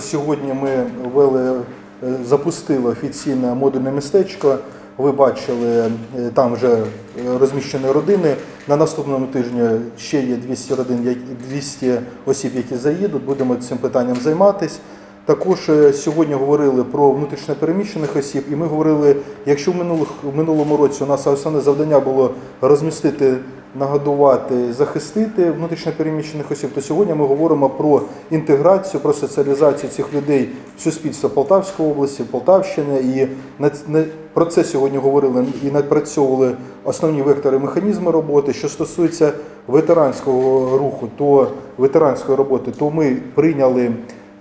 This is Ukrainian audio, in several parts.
Сьогодні ми ввели, е, запустили офіційне модульне містечко. Ви бачили, е, там вже е, розміщені родини. На наступному тижні ще є 200 родин, 200 осіб, які заїдуть. Будемо цим питанням займатися. Також сьогодні говорили про внутрішньо переміщених осіб, і ми говорили, якщо в минулому році у нас основне завдання було розмістити, нагодувати, захистити внутрішньо переміщених осіб, то сьогодні ми говоримо про інтеграцію, про соціалізацію цих людей в суспільство Полтавської області, Полтавщини. І про це сьогодні говорили і напрацьовували основні вектори механізми роботи. Що стосується ветеранського руху, то ветеранської роботи, то ми прийняли.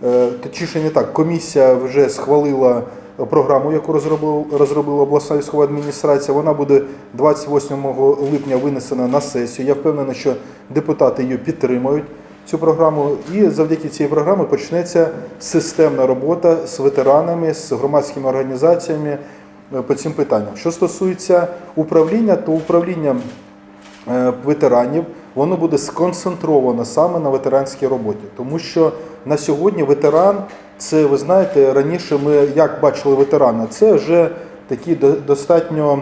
Е, Точніше, не так. Комісія вже схвалила програму, яку розробила, розробила обласна військова адміністрація. Вона буде 28 липня винесена на сесію. Я впевнений, що депутати її підтримають. Цю програму, і завдяки цій програмі почнеться системна робота з ветеранами, з громадськими організаціями е, по цим питанням. Що стосується управління, то управління е, ветеранів, воно буде сконцентровано саме на ветеранській роботі. Тому що на сьогодні ветеран, це ви знаєте, раніше ми як бачили ветерана, це вже такі до- достатньо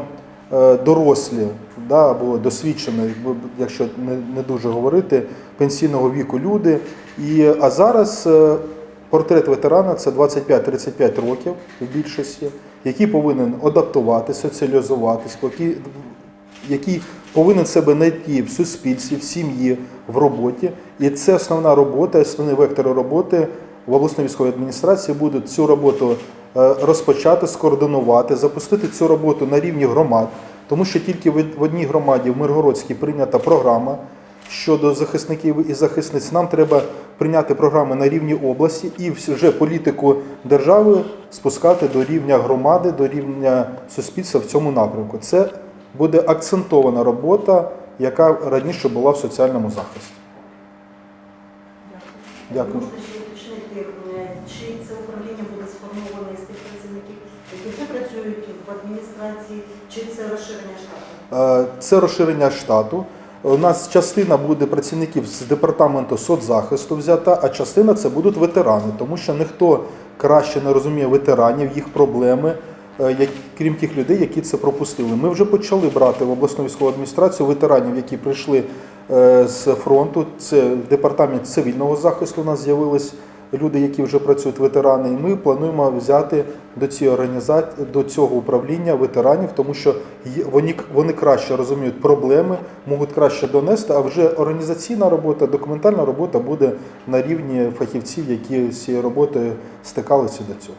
е, дорослі, да, або досвідчені, якщо не, дуже говорити, пенсійного віку люди. І, а зараз е, портрет ветерана це 25-35 років в більшості, який повинен адаптувати, соціалізуватись, який повинен себе знайти в суспільстві, в сім'ї, в роботі. І це основна робота, основний вектор роботи в обласній військовій адміністрації буде цю роботу е, розпочати, скоординувати, запустити цю роботу на рівні громад, тому що тільки в одній громаді, в Миргородській, прийнята програма щодо захисників і захисниць. Нам треба прийняти програми на рівні області і вже політику держави спускати до рівня громади, до рівня суспільства в цьому напрямку. Це буде акцентована робота, яка раніше була в соціальному захисті. Дякую. Можна ще уточнити, е, чи це управління буде сформоване з тих працівників, які вже працюють в адміністрації, чи це розширення штату? Е, Це розширення штату. У нас частина буде працівників з департаменту соцзахисту взята, а частина це будуть ветерани, тому що ніхто краще не розуміє ветеранів, їх проблеми, крім тих людей, які це пропустили. Ми вже почали брати в обласну військову адміністрацію ветеранів, які прийшли е, з фронту. Це департамент цивільного захисту. У нас з'явились люди, які вже працюють ветерани. І ми плануємо взяти до цієї організації, до цього управління ветеранів, тому що вони, вони краще розуміють проблеми, можуть краще донести. А вже організаційна робота, документальна робота буде на рівні фахівців, які з цією роботою стикалися до цього.